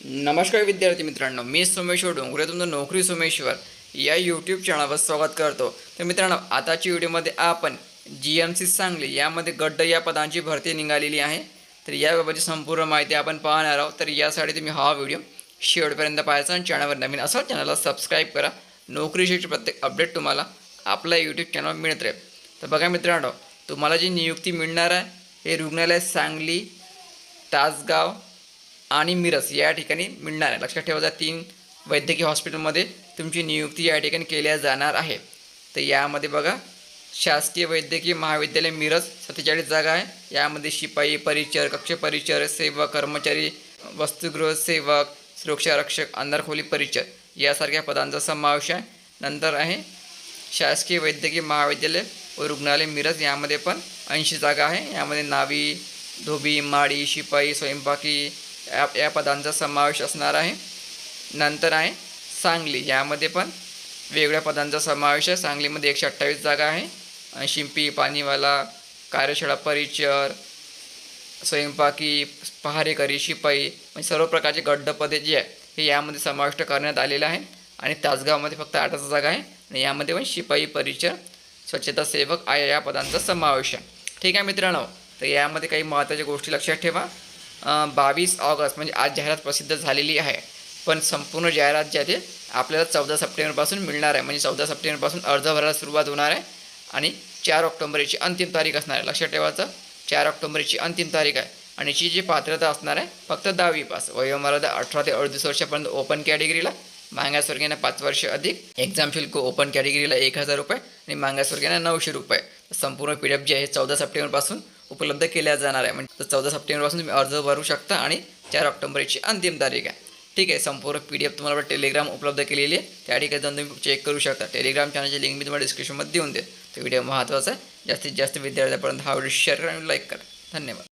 नमस्कार विद्यार्थी मित्रांनो मी सोमेश्वर डोंगरे तुमचं नोकरी सोमेश्वर या यूट्यूब चॅनलवर स्वागत करतो. तर मित्रांनो आताच्या व्हिडिओमध्ये आपण जी एम सी सांगली यामध्ये गड्ड या पदांची भरती निघालेली आहे. तर याबाबतची संपूर्ण माहिती आपण पाहणार आहोत. तर यासाठी तुम्ही हा व्हिडिओ शेवटपर्यंत पाहायचा आणि चॅनलवर नवीन असाल चॅनलला सबस्क्राईब करा. नोकरीशी प्रत्येक अपडेट तुम्हाला आपल्या यूट्यूब चॅनलवर मिळत राहील. तर बघा मित्रांनो तुम्हाला जी नियुक्ती मिळणार आहे हे रुग्णालय सांगली तासगाव आणि मिरज या ठिकाणी मिळणार आहे. लक्षात ठेवायचा तीन वैद्यकीय हॉस्पिटलमध्ये तुमची नियुक्ती या ठिकाणी केल्या जाणार आहे. तर यामध्ये बघा शासकीय वैद्यकीय महाविद्यालय मिरज सत्तेचाळीस जागा आहे. यामध्ये शिपाई परिचर कक्ष परिचर सेवक कर्मचारी वस्तुगृह सेवक सुरक्षा रक्षक अंधारखोली परिचर यासारख्या पदांचा समावेश आहे. नंतर आहे शासकीय वैद्यकीय महाविद्यालय व रुग्णालय मिरज. यामध्ये पण ऐंशी जागा आहे. यामध्ये नावी धोबी माळी शिपाई स्वयंपाकी या या पदांचा समावेश असणार आहे. नंतर आहे सांगली. यामध्ये पण वेगळ्या पदांचा समावेश आहे. सांगलीमध्ये एकशे अठ्ठावीस जागा आहे. शिंपी पाणीवाला कार्यशाळा परिचर स्वयंपाकी पहारेकरी शिपाई म्हणजे सर्व प्रकारचे गड्डपदे जे आहे हे यामध्ये समाविष्ट करण्यात आलेलं आहे आणि तासगावमध्ये फक्त आठच जागा आहे. आणि यामध्ये पण शिपाई परिचर स्वच्छता सेवक आय या पदांचा समावेश आहे. ठीक आहे मित्रांनो तर यामध्ये काही महत्त्वाच्या गोष्टी लक्षात ठेवा. बावीस ऑगस्ट म्हणजे आज जाहिरात प्रसिद्ध झालेली आहे. पण संपूर्ण जाहिरात जी आहे आपल्याला चौदा सप्टेंबरपासून मिळणार आहे. म्हणजे चौदा सप्टेंबरपासून अर्ज भरायला सुरुवात होणार आहे. आणि चार ऑक्टोबर याची अंतिम तारीख असणार आहे. लक्षात ठेवायचं चार ऑक्टोबर याची अंतिम तारीख आहे. आणि याची जी पात्रता असणार आहे फक्त दहावी पास. वयोमर्यादा अठरा ते अडतीस वर्षापर्यंत ओपन कॅटेगरीला मागासवर्गीयांना पाच वर्ष अधिक. एक्झाम शुल्क ओपन कॅटेगरीला एक हजार रुपये. आणि मागासवर्गीयांना नऊशे रुपये. संपूर्ण पी डी एफ जे आहे चौदा सप्टेंबरपासून उपलब्ध केल्या जाणार आहे. म्हणजे चौदा सप्टेंबरपासून तुम्ही अर्ज भरू शकता आणि चार ऑक्टोबरची अंतिम तारीख आहे. ठीक आहे संपूर्ण पी डी एफ तुम्हाला टेलिग्राम उपलब्ध केलेली आहे. त्या ठिकाणी जाऊन तुम्ही चेक करू शकता. टेलिग्राम चॅनलची लिंक मी तुम्हाला डिस्क्रिप्शनमध्ये देऊन देईल तो व्हिडिओ महत्त्वाचा आहे. जास्तीत जास्त विद्यार्थ्यांपर्यंत हा व्हिडिओ शेअर करा आणि लाईक करा. धन्यवाद.